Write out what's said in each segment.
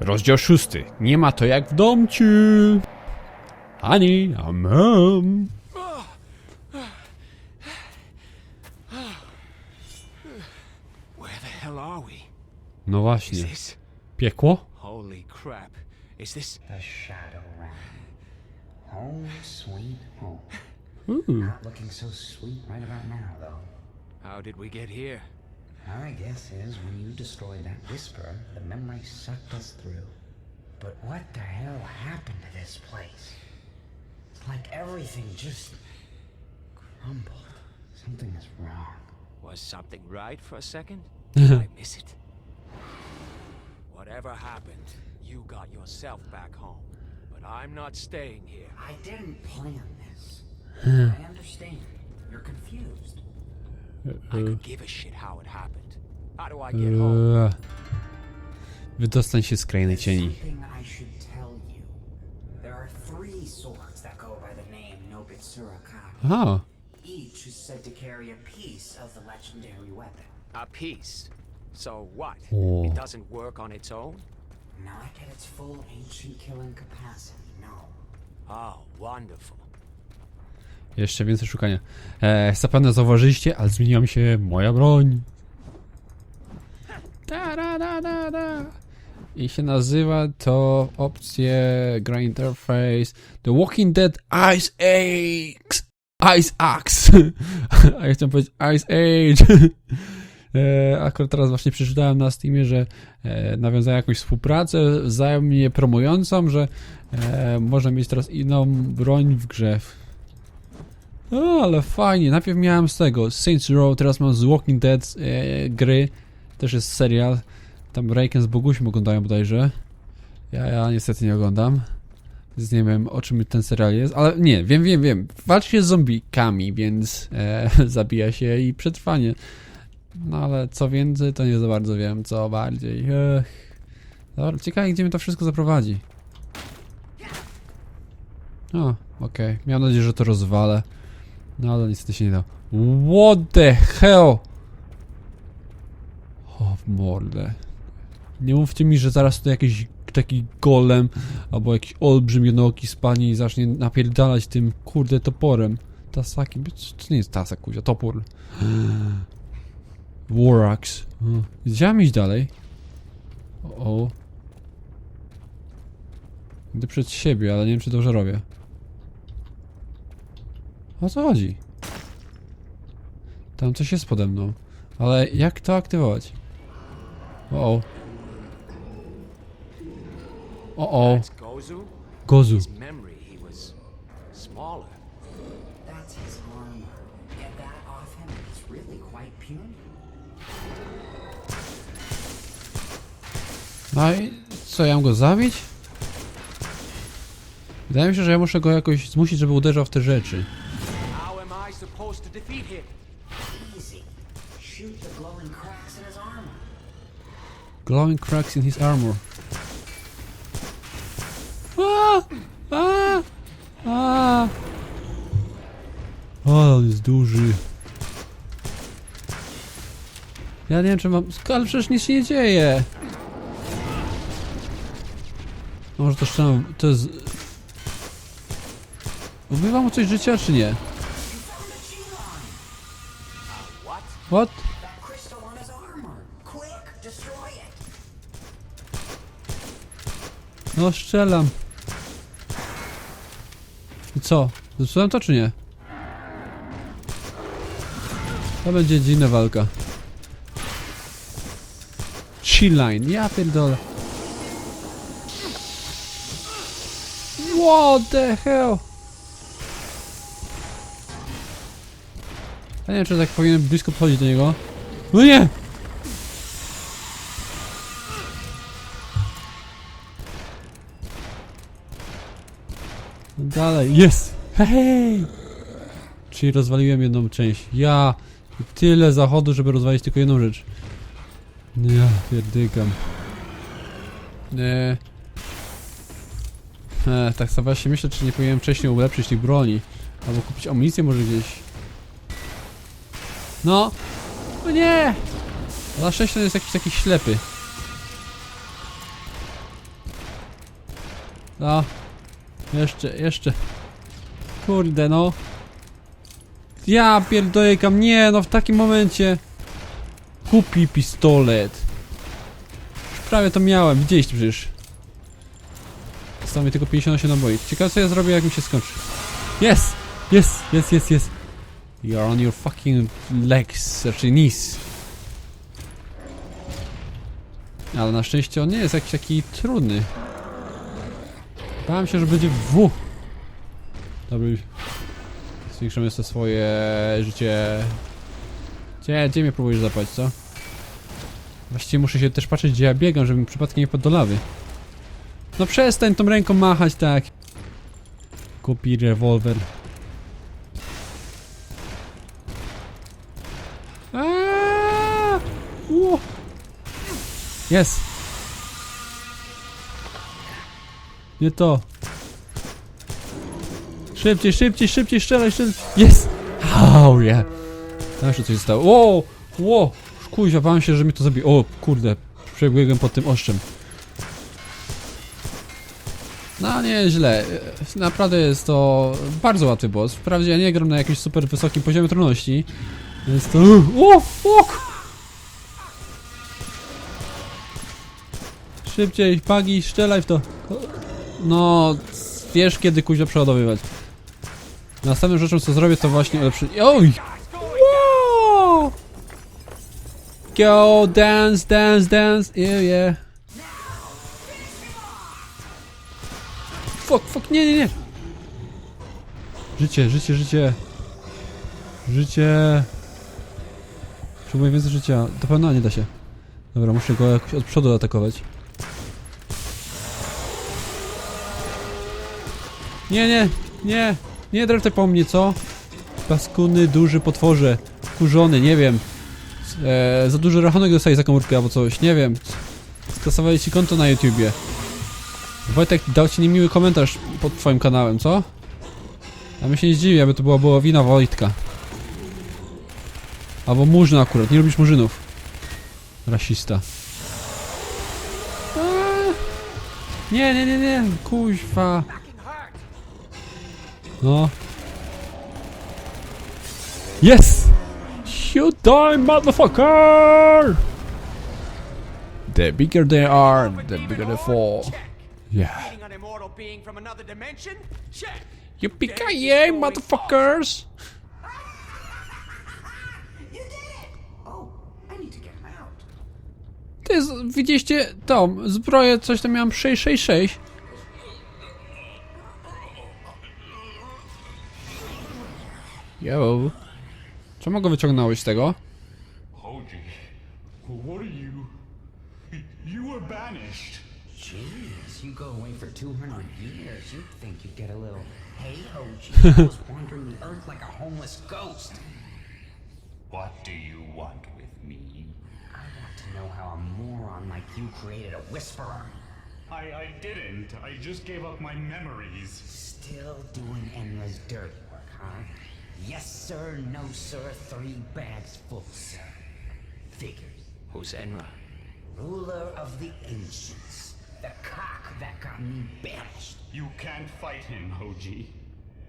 Rozdział szósty. Nie ma to jak w domciu. Hell are we? No Is właśnie. this? Piekło? Holy crap. Is this? The Shadowrun. Home sweet home. Ooh. Not looking so sweet right about now, though. How did we get here? My guess is when you destroyed that whisper, the memory sucked us through. But what the hell happened to this place? It's like everything just crumbled. Something is wrong. Was something right for a second? Did I miss it? Whatever happened, you got yourself back home. But I'm not staying here. I didn't plan this. I understand. You're confused. I could mm. give a shit how it happened. How do I get home? Wydostań się z krainy There's cieni. something I should tell you. There are three swords that go by the name Nobitsura Kage. Ah. Each is said to carry a piece of the legendary weapon. A piece. So what? Oh. It doesn't work on its own? Not at its full ancient killing capacity, no. Oh, wonderful. Jeszcze więcej szukania. E, zapewne zauważyliście, ale zmieniła mi się moja broń. Da, da, da, da, da. I się nazywa to opcje gra interface The Walking Dead Ice Axe Ice Axe A ja chciałem powiedzieć Ice Age e, Akurat teraz właśnie przeczytałem na Steamie, że e, nawiązałem jakąś współpracę wzajemnie promującą, że e, można mieć teraz inną broń w grze o, ale fajnie. Najpierw miałem z tego Saints Row, teraz mam z Walking Dead e, gry. Też jest serial. Tam Rayken z Bogusią oglądają bodajże. Ja, ja niestety nie oglądam. Więc nie wiem o czym ten serial jest, ale nie, wiem, wiem, wiem. Walczy się z zombikami, więc e, zabija się i przetrwanie. No ale co więcej, to nie za bardzo wiem, co bardziej. Ech. Dobra, ciekawe, gdzie mnie to wszystko zaprowadzi. O, okej. Miałem nadzieję, że to rozwalę. No ale niestety się nie da. What the hell? O, mordę. Nie mówcie mi, że zaraz tu jakiś taki golem albo jakiś olbrzym jednooki spanie i zacznie napierdalać tym kurde toporem. Tasaki, to nie jest tasak, kuzia, topór. Warax. Chciałem iść dalej. O, o. Idę przed siebie, ale nie wiem czy dobrze robię. O co chodzi? Tam coś jest pode mną. Ale jak to aktywować? O o. O o. Gozu? No i co, ja mam go zabić? Wydaje mi się, że ja muszę go jakoś zmusić, żeby uderzał w te rzeczy. Defeat him? Easy. Shoot the glowing cracks in his armor. Glowing cracks in his armor. A! A! A! O, on jest duży. Ja nie wiem, czy mam... Ale przecież nic się nie dzieje. Może to szczerze... To jest... Ubywa mu coś życia, czy nie? It. No strzelam. I co? Zepsułem to czy nie? To będzie dziwna walka. Chilline, ja pierdolę. What the hell? Ja nie wiem, czy tak powinienem blisko podchodzić do niego. No nie! Dalej, jest! Hej! Czyli rozwaliłem jedną część. Ja! Tyle zachodu, żeby rozwalić tylko jedną rzecz. Ja pierdykam. Nie. E, tak sobie właśnie myślę, czy nie powinienem wcześniej ulepszyć tych broni. Albo kupić amunicję może gdzieś. No! No nie! Na szczęście jest jakiś taki ślepy. No. Jeszcze, jeszcze. Kurde, no. Ja pierdolejkam, nie, no w takim momencie. Kupi pistolet. Już prawie to miałem, widzieliście przecież. Zostało mi tylko 58 naboi. Ciekawe co ja zrobię jak mi się skończy. Yes! Yes! Yes, yes, yes! You're on your fucking legs, znaczy knees. Ale na szczęście on nie jest jakiś taki trudny. Bałem się, że będzie W. Dobra. Zwiększymy jeszcze swoje życie. Gdzie, gdzie mnie próbujesz zapać, co? Właściwie muszę się też patrzeć, gdzie ja biegam, żebym przypadkiem nie padł do lawy. No przestań tą ręką machać tak. Kupi rewolwer. Jest! Nie to. Szybciej, szybciej, szybciej, strzelaj, szybciej. Jest! Oh, yeah. Tam coś zostało. Ło! Ło! Kuźwa, bałem się, że mi to zabije. O, kurde. Przebiegłem pod tym oszczem. No, nie źle. Naprawdę jest to bardzo łatwy boss. Wprawdzie ja nie gram na jakimś super wysokim poziomie trudności. Jest to... O! O! Szybciej, pagi, strzelaj w to. No, wiesz kiedy kuźwa przeładowywać. Następną rzeczą co zrobię to właśnie ulepszy... Oj! Wow! Go, dance, dance, dance, yeah, yeah. Fuck, fuck, nie, nie, nie. Życie, życie, życie. Życie. Potrzebuję więcej życia. Do pewno nie da się. Dobra, muszę go jakoś od przodu atakować. Nie, nie, nie. Nie drewtaj po mnie, co? Paskuny, duży potworze. Kurzony, nie wiem. E, za duży rachunek dostaje za komórkę albo coś, nie wiem. Skasowali ci konto na YouTubie. Wojtek dał ci niemiły komentarz pod twoim kanałem, co? Ja bym się nie zdziwił, aby to była była wina Wojtka. Albo Murzyn akurat, nie lubisz Murzynów. Rasista. Eee. Nie, nie, nie, nie, kuźwa. No. Yes! You die, motherfucker! The bigger they are, the bigger they fall. Yeah. Motherfuckers! You did it! Oh. To jest, widzieliście tą zbroję, coś tam miałem 666. Yo. Czemu go wyciągnąłeś z tego? Hoji, what are you? You were banished. Jeez, you go away for 200 years. You'd think you'd get a little, hey, Hoji, I was wandering the earth like a homeless ghost. What do you want with me? I want to know how a moron like you created a whisperer. I, I didn't. I just gave up my memories. Still doing Enra's dirty work, huh? Yes, sir, no, sir, three bags full, sir. Figures. Who's Enra? Ruler of the ancients. The cock that got me banished. You can't fight him, Hoji.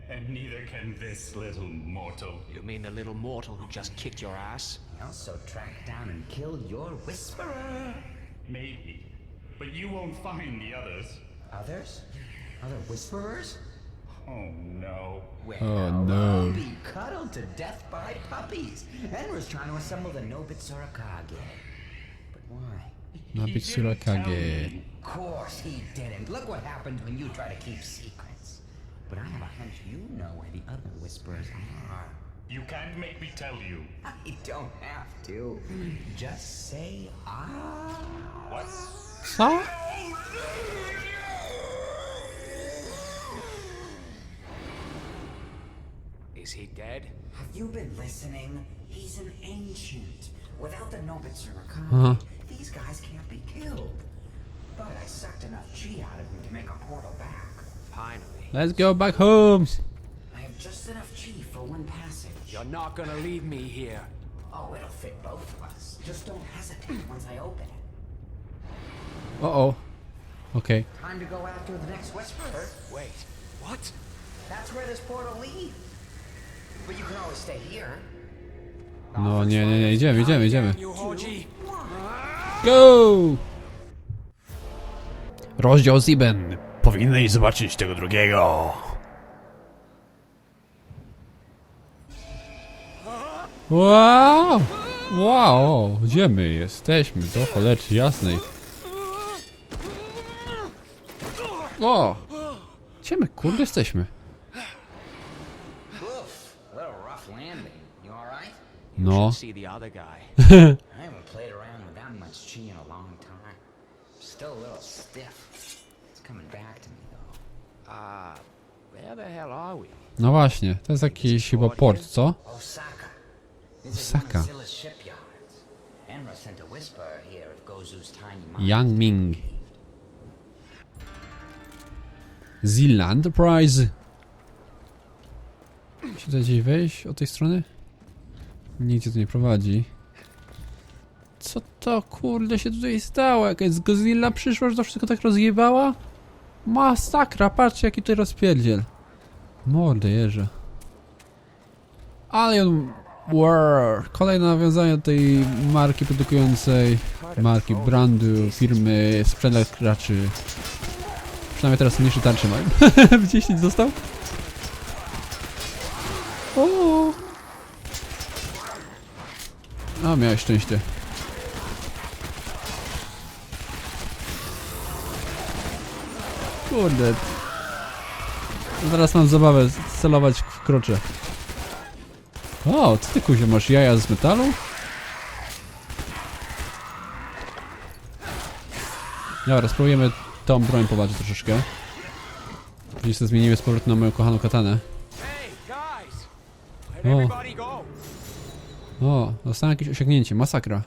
And neither can this little mortal. You mean the little mortal who just kicked your ass? I also tracked down and killed your whisperer. Maybe. But you won't find the others. Others? Other whisperers? Oh no. Well, Oh, no. I'll be cuddled to death by puppies. Enra's trying to assemble the Nobitsura Kage. But why? Nabić He didn't tell Surakage. me. Of course he didn't. Look what happens when you try to keep secrets. But I have a hunch you know where the other whisperers are. You can't make me tell you. I don't have to. Just say ah. What? Co? Is he dead? Have you been listening? He's an ancient. Without the Nobitsura Kage, Uh-huh. these guys can't be killed. But I sucked enough chi out of him to make a portal back. Finally. Let's go back home! I have just enough chi for one passage. You're not gonna leave me here. Oh, it'll fit both of us. Just don't hesitate once I open it. Uh oh. Okay. Time to go after the next Whisperer. Wait, what? That's where this portal leads. No nie, nie, nie, idziemy, idziemy, idziemy. Go! Rozdział Ziben. Powinieneś zobaczyć tego drugiego. Wow! Wow! Gdzie my jesteśmy? Do cholery jasnej. O! Gdzie my kurde jesteśmy? we? No właśnie, to jest jakiś chyba port, co? Osaka. This Osaka. is one of Zilla's shipyards. Enra sent a Whisperer here at Gozu's tiny mine. Yang Ming. Zilla Enterprise. Czy tutaj gdzieś wejść od tej strony? Nigdzie to nie prowadzi. Co to kurde się tutaj stało? Jakaś Godzilla przyszła, że to wszystko tak rozjebała? Masakra, patrzcie jaki tutaj rozpierdziel. Mordę jeża. Alien War. Kolejne nawiązanie do tej marki produkującej marki, brandu, firmy, sprzęt graczy. Przynajmniej teraz mniejsze tarcze mają. Gdzieś nic został? O! A, miałeś szczęście. Kurde. Zaraz mam zabawę celować w krocze. O, co ty kuzio, masz jaja z metalu? Dobra, spróbujemy tą broń poważyć troszeczkę. Sobie zmienimy z powrotem na moją kochaną katanę. Hey, O, dostałem jakieś osiągnięcie, masakra.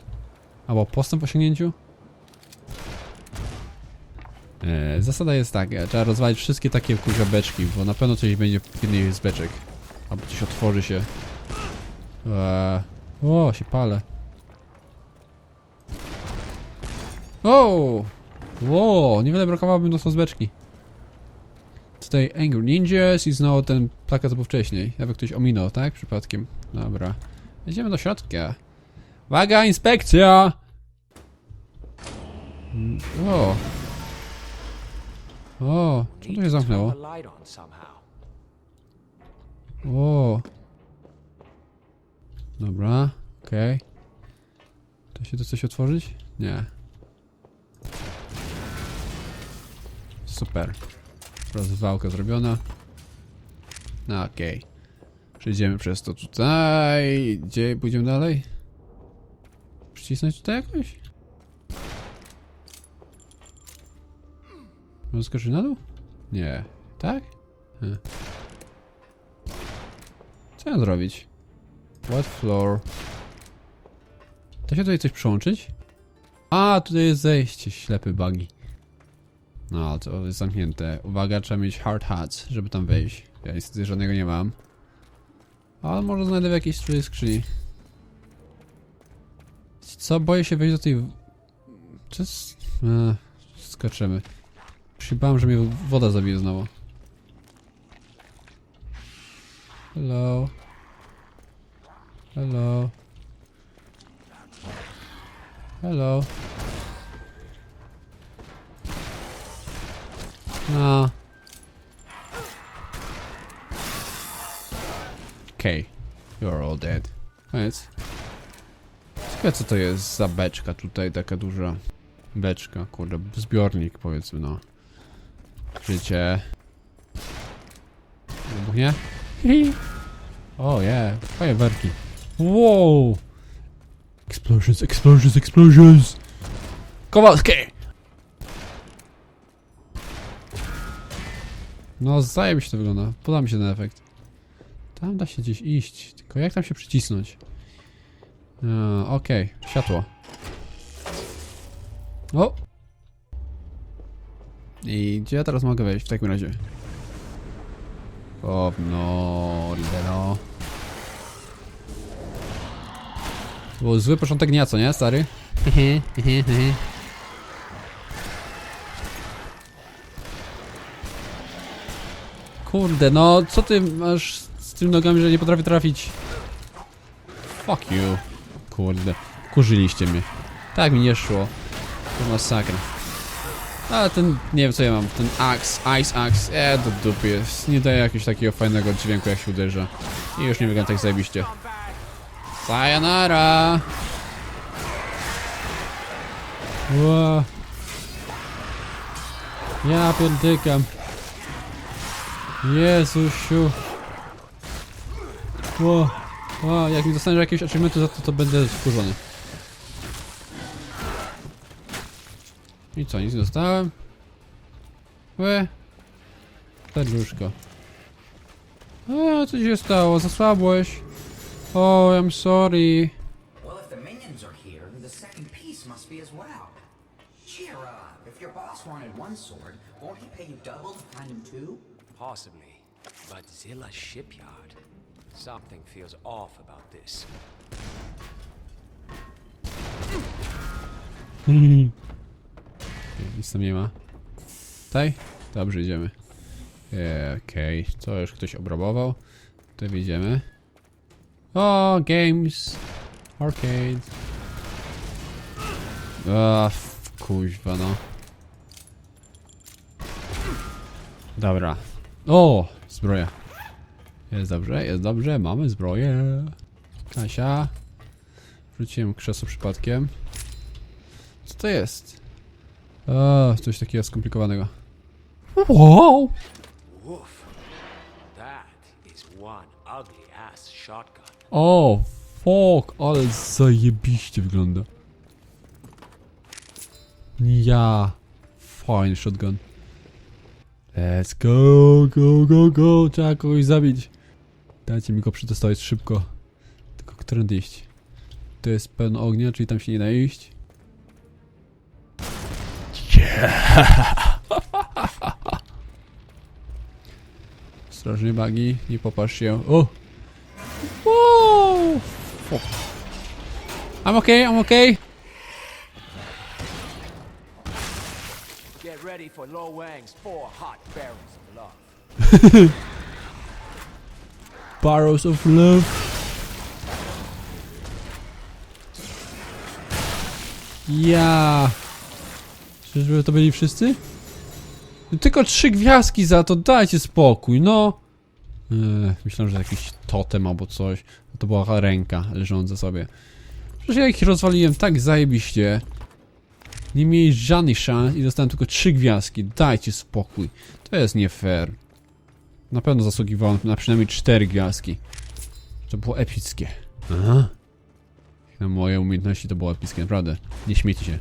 Albo postęp w osiągnięciu? E, zasada jest taka, trzeba rozwalić wszystkie takie kurwa beczki, bo na pewno coś będzie w jednej z beczek. Albo coś otworzy się. Eee, o, się palę. O! Ło, niewiele brakowałoby do beczki. Tutaj Angry Ninjas i znowu ten plakat co był wcześniej. Jakby ktoś ominął, tak? Przypadkiem. Dobra. Idziemy do środka. Uwaga, inspekcja! Mm, O. O, co tu się zamknęło? O. Dobra, okej. Da się to coś otworzyć? Nie. Super. Rozwałka zrobiona. No okej. Przejdziemy przez to tutaj. Gdzie pójdziemy dalej? Przycisnąć tutaj jakoś? Może skoczyć na dół? Nie. Tak? Hm. Co ja zrobić? What floor? Da się tutaj coś przyłączyć? A, tutaj jest zejście, ślepy bugi. No, to jest zamknięte. Uwaga, trzeba mieć hard hats, żeby tam wejść. Ja niestety żadnego nie mam. Ale może znajdę w jakiejś swojej skrzyni. Co? Boję się wejść do tej... Jest... Eee, skaczemy. Przybałem, że mnie woda zabije znowu. Hello. Hello. Hello. No. Okay. You're all dead. Koniec. Ciekawe co to jest za beczka tutaj, taka duża beczka, kurde, zbiornik powiedzmy, no. Życie. Wybuchnie? O, oh, yeah. Fajerwerki. Wow! Explosions, explosions, explosions! Kowalski! No, zajebiście to wygląda. Podoba mi się ten efekt. Tam da się gdzieś iść, tylko jak tam się przycisnąć? E, Okej, okay. światło. O! I gdzie ja teraz mogę wejść w takim razie? O, no, Rideno. To był zły początek dnia, co nie, stary? Mhm, mhm, mhm. Kurde, no co ty masz tymi nogami, że nie potrafię trafić? Fuck you. Kurde, kurzyliście mnie. Tak mi nie szło. To masakra. Ale ten, nie wiem co ja mam, ten axe, ice axe, e, do dupy jest. Nie daje jakiegoś takiego fajnego dźwięku jak się uderza. I już nie wygląda tak zajebiście. Sayonara! Ła. Ja pierdykam. Jezusiu. Ło. Ło, jak mi dostaniesz jakiegoś achievementu za to, to będę wkurzony. I co, nic nie dostałem? Łe. Serduszko. A, co ci się stało? Zasłabłeś? O, I'm sorry. Well, if the minions are here, the second piece must be as well. Cheer up. If your boss wanted one sword, won't he pay you double to find him two? Possibly. But Zilla's shipyard. Something feels off about this. Nic tam nie ma. Tutaj? Dobrze, idziemy. Eee, Okej, co już ktoś obrabował? Tutaj wyjdziemy. O, games. Arcade. A, kuźwa no. Dobra. O, zbroja. Jest dobrze, jest dobrze, mamy zbroję. Kasia. Wrzuciłem krzesło przypadkiem. Co to jest? O, coś takiego skomplikowanego. Wow! Woof. That is one ugly ass shotgun. O, fuck, ale zajebiście wygląda. Ja. Fajny shotgun. Let's go, go, go, go. Trzeba kogoś zabić. Dajcie mi go przetestować szybko. Tylko którędy iść? To jest pełno ognia, czyli tam się nie da iść. Ostrożnie, bagi, nie popatrz się. O! Wow! I'm okay, I'm okay. Get ready for Lo Wang's four hot barrels of love. Barrows of Love. Ja. Czyżby to byli wszyscy? No Tylko trzy gwiazdki za to, dajcie spokój, no. Eee, myślałem, że jakiś totem albo coś. To była ręka leżąca sobie. Przecież ja ich rozwaliłem tak zajebiście. Nie mieli żadnych szans i dostałem tylko trzy gwiazdki. Dajcie spokój. To jest nie fair. Na pewno zasługiwałem na przynajmniej cztery gwiazdki. To było epickie. Aha. Na moje umiejętności to było epickie, naprawdę. Nie śmiejcie się.